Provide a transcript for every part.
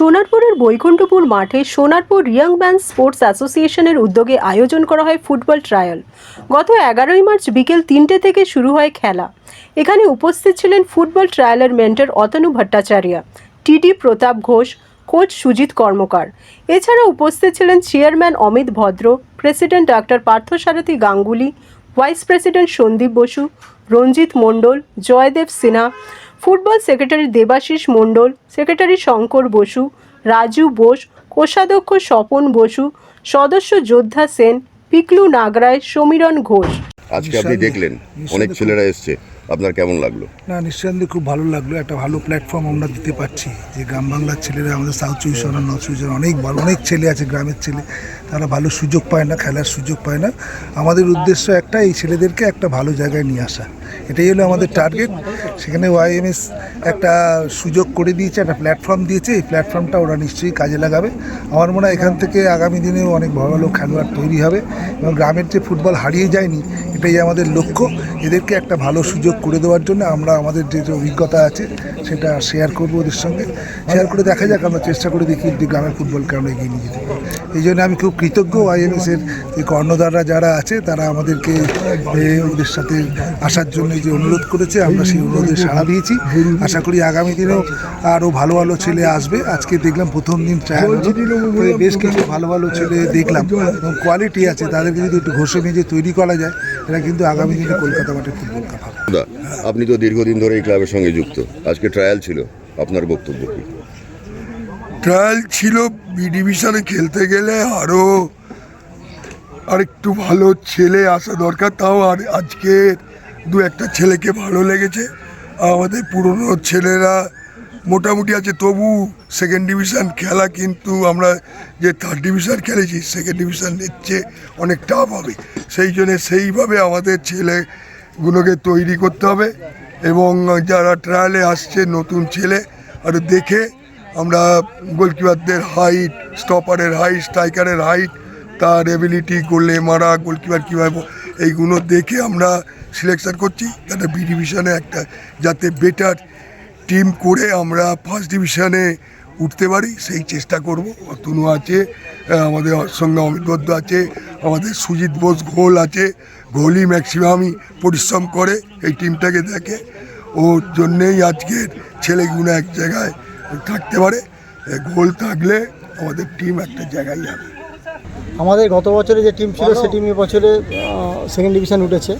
সোনারপুরের বৈকুণ্ঠপুর মাঠে Sonarpur young man sports অ্যাসোসিয়েশনের উদ্যোগে আয়োজন করা হয় ফুটবল ট্রায়াল। গত এগারোই মার্চ বিকেল তিনটে থেকে শুরু হয় খেলা। এখানে উপস্থিত ছিলেন football ট্রায়ালের mentor Atanu Bhattacharya, TD Pratap Ghosh, coach Sujit Karmakar. এছাড়া উপস্থিত ছিলেন chairman Amit Bhadra, president doctor Parthasarathi Ganguly, vice president Sandip Basu, Ranjit Mondal, Jaydeb Sinha football secretary Debashis Mondal secretary Shankar Basu Raju Bose কোষাধ্যক্ষ স্বপন বসু সদস্য যোদ্ধা সেন পিকলু নাগরায় সমীরণ ঘোষ। আজকে আপনি দেখলেন অনেক ছেলেরা এসছে। আপনার কেমন লাগল? না নিঃসন্দেহে খুব ভালো লাগল। একটা ভালো প্ল্যাটফর্ম আমরা দিতে পারছি। যে গ্রাম বাংলার ছেলেরা আমাদের সাউথ চব্বিশ পরগনা নর্থ চব্বিশ পরগনা অনেক ভালো, অনেক ছেলে আছে গ্রামের ছেলে। তারা ভালো সুযোগ পায় না, খেলার সুযোগ পায় না। আমাদের উদ্দেশ্য একটা, এই ছেলেদেরকে একটা ভালো জায়গায় নিয়ে আসা। এটাই হলো আমাদের টার্গেট সেখানে ওয়াইএমএস একটা সুযোগ করে দিয়েছে, একটা প্ল্যাটফর্ম দিয়েছে। এই প্ল্যাটফর্মটা ওরা নিশ্চয়ই কাজে লাগাবে। আমার মনে হয় এখান থেকে আগামী দিনেও অনেক ভালো ভালো খেলোয়াড় তৈরি হবে। এবং গ্রামের যে ফুটবল হারিয়ে যায়নি এটাই আমাদের লক্ষ্য। এদেরকে একটা ভালো সুযোগ করে দেওয়ার জন্য আমরা আমাদের যে অভিজ্ঞতা আছে, সেটা শেয়ার করব ওদের সঙ্গে। শেয়ার করে দেখা যাক, আমরা চেষ্টা করে দেখি যে গ্রামের ফুটবলকে আমরা এগিয়ে নিয়ে যেতে এই জন্য আমি খুব কৃতজ্ঞ আইএনএসের যে কর্ণধাররা যারা আছে, তারা আমাদেরকে ওদের সাথে আসার জন্য যে অনুরোধ করেছে, আমরা সেই অনুরোধে সাড়া দিয়েছি। আশা করি আগামী দিনেও আরও ভালো ভালো ছেলে আসবে। আজকে দেখলাম প্রথম দিন বেশ কিছু ভালো ভালো ছেলে দেখলাম। এবং কোয়ালিটি আছে, তাদেরকে যদি একটু ঘষে নিজে তৈরি করা যায় এরা কিন্তু আগামী দিনে কলকাতা মাঠে ফুটবল কাপাবে দা, আপনি তো দীর্ঘদিন ধরে এই ক্লাবের সঙ্গে যুক্ত। আজকে ট্রায়াল ছিল আপনার বক্তব্য কি? ট্রায়াল ছিল বি ডিভিশনে খেলতে গেলে আরও আরেকটু ভালো ছেলে আসা দরকার তাও আর আজকে দু একটা ছেলেকে ভালো লেগেছে। আমাদের পুরনো ছেলেরা মোটামুটি আছে, তবু সেকেন্ড ডিভিশন খেলা কিন্তু আমরা যে থার্ড ডিভিশন খেলেছি সেকেন্ড ডিভিশন নিচ্ছে অনেক টাফ হবে। সেই জন্য সেইভাবে আমাদের ছেলেগুলোকে তৈরি করতে হবে এবং যারা ট্রায়ালে আসছে, নতুন ছেলে, আর দেখে আমরা গোলকিপারদের হাইট স্টপারের হাইট স্ট্রাইকারের হাইট তার এবিলিটি গোলে মারা, গোলকিপার কীভাবে এইগুলো দেখে আমরা সিলেকশন করছি, যাতে বি ডিভিশনে একটা যাতে বেটার টিম করে আমরা ফার্স্ট ডিভিশনে উঠতে পারি সেই চেষ্টা করব। অতনু আছে আমাদের সঙ্গে অমিতবদ্ধ আছে আমাদের সুজিত বোস ঘোল আছে ঘোলই ম্যাক্সিমামই পরিশ্রম করে এই টিমটাকে দেখে। ওর জন্যেই আজকের ছেলেগুলো এক জায়গায় থাকতে পারে। গোল থাকলে আমাদের টিম একটা জায়গায় যাবে। আমাদের গত বছরে যে টিম ছিল সে টিম বছরে সেকেন্ড ডিভিশন উঠেছে।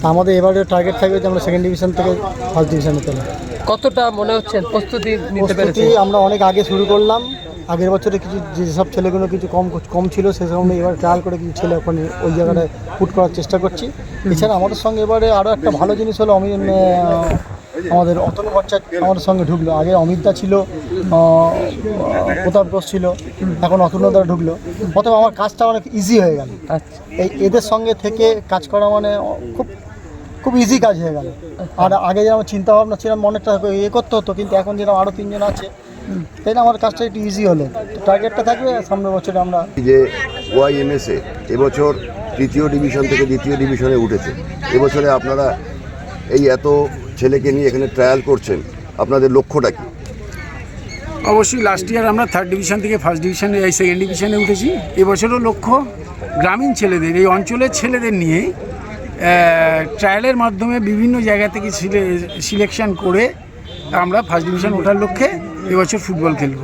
তা আমাদের এবারে টার্গেট থাকবে যে আমরা সেকেন্ড ডিভিশন থেকে ফার্স্ট ডিভিশনে পেলাম কতটা মনে হচ্ছে প্রস্তুতি নিতে পেরেছি আমরা অনেক আগে শুরু করলাম। আগের বছরে কিছু যেসব ছেলেগুলো কিছু কম কম ছিল সেসব এবার ট্রায়াল করে কিছু ছেলে ওখানে ওই জায়গাটায় পুট করার চেষ্টা করছি। এছাড়া আমাদের সঙ্গে এবারে আরও একটা ভালো জিনিস হলো আমি আমাদের অতনু ভট্টাচ আমাদের সঙ্গে ঢুকলো। আগে অমিতদা ছিল প্রতাপ ঘোষ ছিল এখন অতনুদা ঢুকলো। প্রথমে আমার কাজটা অনেক ইজি হয়ে গেল। আচ্ছা। এই এদের সঙ্গে থেকে কাজ করা মানে খুব খুব ইজি কাজ হয়ে গেল। আর আগে যেরকম চিন্তা ভাবনা ছিলাম অনেকটা ইয়ে করতে হতো কিন্তু এখন যেরকম আরও তিনজন আছে তাই না আমার কাজটা একটু ইজি হলো। টার্গেটটা থাকবে সামনের বছরে আমরা যে ওয়াইএমএসএ এবছর তৃতীয় ডিভিশন থেকে দ্বিতীয় ডিভিশনে উঠেছে। এবছরে আপনারা এই এত ছেলেকে নিয়ে এখানে ট্রায়াল করছেন আপনাদের লক্ষ্যটা কি? অবশ্যই লাস্ট ইয়ার আমরা থার্ড ডিভিশন থেকে ফার্স্ট ডিভিশনে এই সেকেন্ড ডিভিশনে উঠেছি। এবছরও লক্ষ্য গ্রামীণ ছেলেদের এই অঞ্চলের ছেলেদের নিয়ে ট্রায়ালের মাধ্যমে বিভিন্ন জায়গা থেকে সিলেকশন করে আমরা ফার্স্ট ডিভিশন ওঠার লক্ষ্যে এবছর ফুটবল খেলব।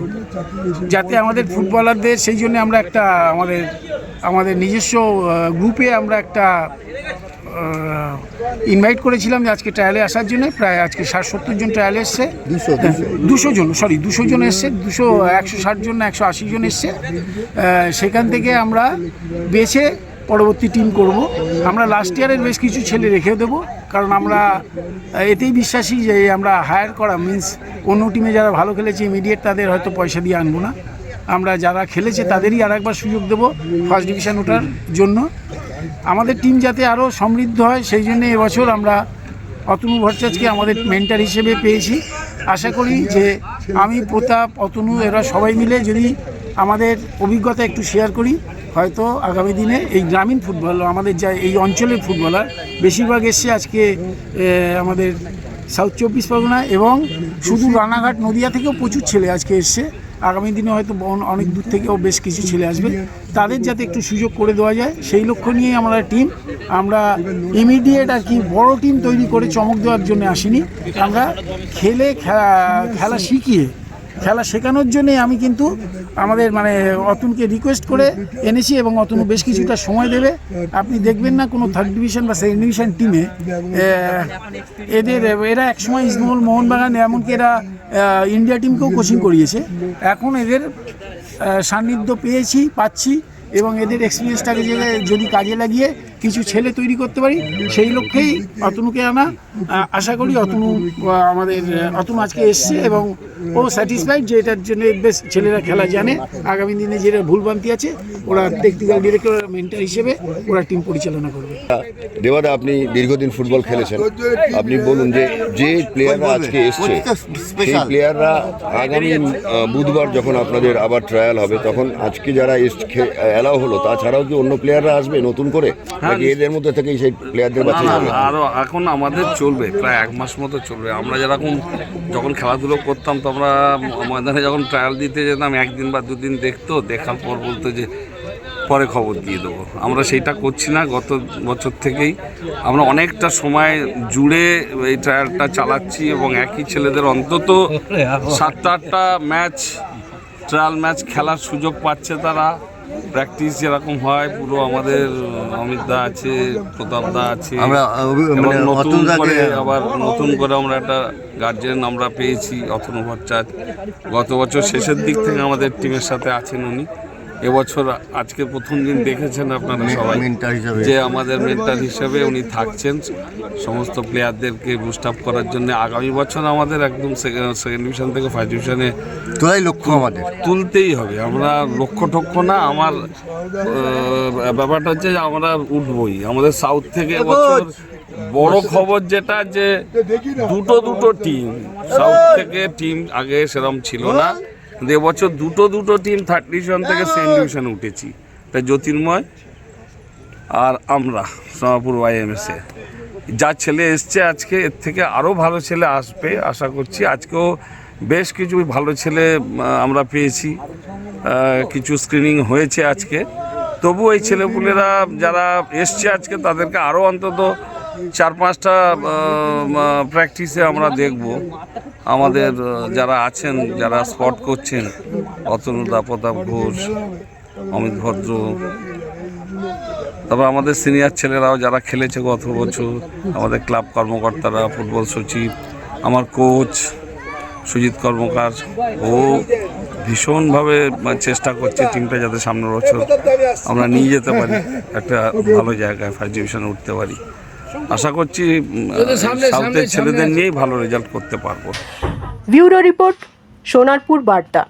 যাতে আমাদের ফুটবলারদের সেই জন্য আমরা একটা আমাদের আমাদের নিজস্ব গ্রুপে আমরা একটা ইনভাইট করেছিলাম যে আজকে ট্রায়ালে আসার জন্য প্রায় আজকে ষাট সত্তর জন ট্রায়ালে এসছে। দুশো জন সরি দুশো জন এসছে দুশো একশো ষাট জন না একশো আশি জন এসছে। সেখান থেকে আমরা বেছে পরবর্তী টিম করব। আমরা লাস্ট ইয়ারের বেশ কিছু ছেলে রেখেও দেবো, কারণ আমরা এতেই বিশ্বাসী যে আমরা হায়ার করা মিন্স অন্য টিমে যারা ভালো খেলেছে ইমিডিয়েট তাদের হয়তো পয়সা দিয়ে আনব না। আমরা যারা খেলেছে তাদেরই আর একবার সুযোগ দেবো ফার্স্ট ডিভিশন ওঠার জন্য। আমাদের টিম যাতে আরও সমৃদ্ধ হয়, সেই জন্য এবছর আমরা অতনু ভট্টাচার্যকে আমাদের মেন্টার হিসেবে পেয়েছি। আশা করি যে আমি, প্রতাপ, অতনু, এরা সবাই মিলে যদি আমাদের অভিজ্ঞতা একটু শেয়ার করি হয়তো আগামী দিনে এই গ্রামীণ ফুটবল, আমাদের যা এই অঞ্চলের ফুটবলার, বেশিরভাগ এসছে আজকে আমাদের সাউথ চব্বিশ পরগনা এবং শুধু রানাঘাট, নদিয়া থেকেও প্রচুর ছেলে আজকে এসছে। আগামী দিনে হয়তো অনেক দূর থেকেও বেশ কিছু ছেলে আসবে। তাদের যাতে একটু সুযোগ করে দেওয়া যায়, সেই লক্ষ্য নিয়ে আমরা টিম, আমরা ইমিডিয়েট আর কি বড় টিম তৈরি করে চমক দেওয়ার জন্য আসিনি। আমরা খেলা খেলা শিখিয়ে খেলা শেখানোর জন্যে আমি কিন্তু আমাদের মানে অতুলকে রিকোয়েস্ট করে এনেছি এবং অতুল বেশ কিছুটা সময় দেবে। আপনি দেখবেন না কোনো থার্ড ডিভিশন বা সেকেন্ড ডিভিশন টিমে এদের, এরা একসময় ইসমল মোহনবাগান, এমনকি এরা ইন্ডিয়া টিমকেও কোচিং করিয়েছে। এখন এদের সান্নিধ্য পেয়েছি, পাচ্ছি এবং এদের এক্সপিরিয়েন্সটাকে যদি কাজে লাগিয়ে কিছু ছেলে তৈরি করতে পারি সেই লক্ষ্যেই অতনুকে আনা। আশা করি অতনু আমাদের অতনু আজকে এসছে এবং ও স্যাটিসফাইড যে এটার জন্য বেশ ছেলেরা খেলা জানে। আগামী দিনে যেটা ভুলভ্রান্তি আছে ওরা টেকনিক্যাল ডিরেক্টর মেন্টার হিসেবে ওরা টিম পরিচালনা করবে। দেবাদা আপনি দীর্ঘদিন ফুটবল খেলেছেন। আপনি বলুন যে যে প্লেয়াররা আজকে এসছে সেই প্লেয়াররা আগামী বুধবার যখন আপনাদের আবার ট্রায়াল হবে তখন আজকে যারা এস অ্যালাউ হলো তাছাড়াও কি অন্য প্লেয়াররা আসবে নতুন করে? নাকি এদের মধ্যে থেকেই সেই প্লেয়ারদের বাছাই না হবে না, এখন আমাদের চলবে প্রায় এক মাস মতো চলবে। আমরা যেরকম যখন খেলাধুলো করতাম তো আমরা ময়দানে যখন ট্রায়াল দিতে যেতাম একদিন বা দুদিন দেখতো দেখার পর বলতো যে পরে খবর দিয়ে দেবো। আমরা সেইটা করছি না গত বছর থেকেই। আমরা অনেকটা সময় জুড়ে এই ট্রায়ালটা চালাচ্ছি এবং একই ছেলেদের অন্তত সাতটা আটটা ম্যাচ ট্রায়াল ম্যাচ খেলার সুযোগ পাচ্ছে তারা। প্র্যাকটিস যেরকম হয় পুরো আমাদের অমিত দা আছে প্রতাপ দা আছে আমরা, মানে নতুন করে আবার নতুন করে আমরা একটা গার্জেন আমরা পেয়েছি অতনু ভট্টাচার্য। গত বছর শেষের দিক থেকে আমাদের টিমের সাথে আছেন উনি। এবছর আজকে প্রথম দিন দেখেছেন আপনারা সবাই হিসাবে। যে আমাদের মেন্টার হিসাবে উনি থাকছেন সমস্ত প্লেয়ারদেরকে বুস্ট আপ করার জন্য। আগামী বছর আমাদের একদম সেকেন্ড ডিভিশন থেকে ফার্স্ট ডিভিশনে তোলাই লক্ষ্য আমাদের। তুলতেই হবে। আমরা লক্ষ্য টক্ষ্য না আমার ব্যাপারটা হচ্ছে যে আমরা উঠবই। আমাদের সাউথ থেকে এবছর বড় খবর যেটা যে দুটো দুটো টিম সাউথ থেকে টিম আগে সেরকম ছিল না। কিন্তু এবছর দুটো দুটো টিম থার্ড ডিভিশন থেকে সেকেন্ড ডিভিশনে উঠেছি। তাই জ্যোতির্ময় আর আমরা, সোনাপুর ওয়াইএমএসে যা ছেলে এসছে আজকে, এর থেকে আরও ভালো ছেলে আসবে, আশা করছি। আজকেও বেশ কিছু ভালো ছেলে আমরা পেয়েছি। কিছু স্ক্রিনিং হয়েছে আজকে। তবু এই ছেলেপুলেরা যারা এসছে আজকে, তাদেরকে আরও অন্তত চার পাঁচটা প্র্যাকটিসে আমরা দেখব। আমাদের যারা আছেন, যারা স্পট করছেন, অতনুদা প্রতাপ ঘোষ, অমিত ভদ্র, তারপর আমাদের সিনিয়র ছেলেরাও যারা খেলেছে গত বছর, আমাদের ক্লাব কর্মকর্তারা ফুটবল সচিব, আমার কোচ সুজিত কর্মকার, ও ভীষণভাবে মানে চেষ্টা করছে টিমটা যাতে সামনের বছর আমরা নিয়ে যেতে পারি, একটা ভালো জায়গায় ফার্স্ট ডিভিশনে উঠতে পারি। আশা করছি সাউথের ছেলেদের নিয়েই ভালো রেজাল্ট করতে পারব। ব্যুরো রিপোর্ট সোনারপুর বার্তা।